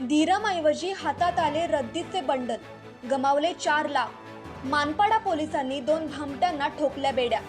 धीरमऐवजी हातात आले रद्दीचे बंडल. गमावले चार लाख. मानपाडा पोलिसांनी दोन भामट्यांना ठोकल्या बेड्या.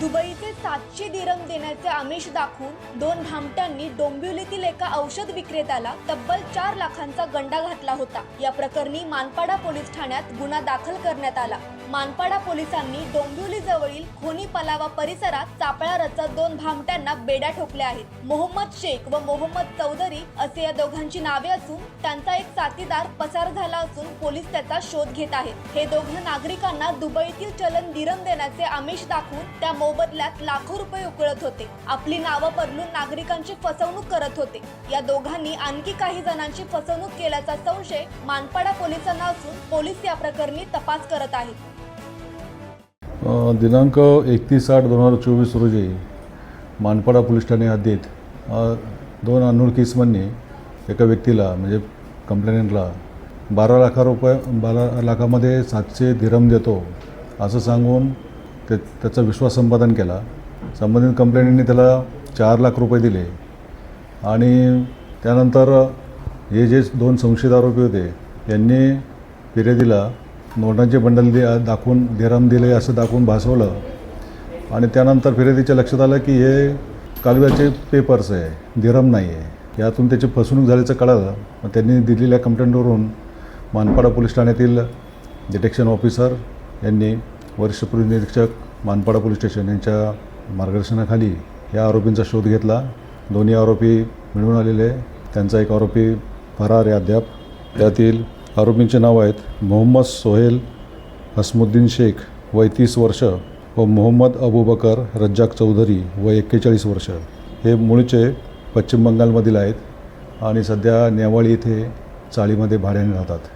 दुबईचे सातशे दिरम देण्याचे आमिष दाखवून दोन भामट्यांनी डोंबिवलीतील एका औषध विक्रेत्याला तब्बल चार लाखांचा गंडा घातला होता. या प्रकरणी मानपाडा पोलीस ठाण्यात गुन्हा दाखल करण्यात आला. मानपाडा पोलिसांनी डोंबिवली जवळील खोनी पलावा परिसरात सापळा रचत दोन भामट्यांना बेड्या ठोकल्या आहेत. मोहम्मद शेख व मोहम्मद चौधरी असे या दोघांची नावे असून त्यांचा एक साथीदार पसार झाला असून पोलीस त्याचा शोध घेत आहेत. हे दोघं नागरिकांना दुबईतील चलन दिरम देण्याचे आमिष दाखवून त्या मोबदल्यात लाखो रुपये उकळत होते. आपली नावं बदलून नागरिकांची फसवणूक करत होते. या दोघांनी आणखी काही जणांची फसवणूक केल्याचा संशय मानपाडा पोलिसांना असून पोलीस या प्रकरणी तपास करत आहेत. दिनांक एकतीस आठ दोन हजार चोवीस रोजी मानपाडा पोलीस ठाणे हद्दीत दोन अनोळ इसमांनी एका व्यक्तीला म्हणजे कंप्लेंटला बारा लाखा रुपये बारा लाखामध्ये सातशे धिरम देतो असं सांगून ते त्याचा विश्वास संपादन केला. संबंधित कंप्लेंटनी त्याला चार लाख रुपये दिले. आणि त्यानंतर हे जे दोन संशयित आरोपी होते यांनी फिर्यादीला नोटांचे बंडल दे दाखवून देराम दिले असं दाखवून भासवलं. आणि त्यानंतर फिर्यादीच्या लक्षात आलं की हे कागदाचे पेपर्स आहे देराम नाही आहे. यातून त्याची फसवणूक झाल्याचं कळालं. मग त्यांनी दिलेल्या कंप्लेंटवरून मानपाडा पोलीस ठाण्यातील डिटेक्शन ऑफिसर यांनी वरिष्ठ पोलीस निरीक्षक मानपाडा पोलीस स्टेशन यांच्या मार्गदर्शनाखाली या आरोपींचा शोध घेतला. दोन्ही आरोपी मिळून आलेले. त्यांचा एक आरोपी फरार आहे अद्याप. त्यातील आरोपींचे नाव आहेत मोहम्मद सोहेल हसमुद्दीन शेख वय तीस वर्ष व मोहम्मद अबू बकर रज्जाक चौधरी व एक्केचाळीस वर्ष. हे मूळचे पश्चिम बंगालमधील आहेत आणि सध्या नेवाळी येथे चाळीमध्ये भाड्याने राहतात.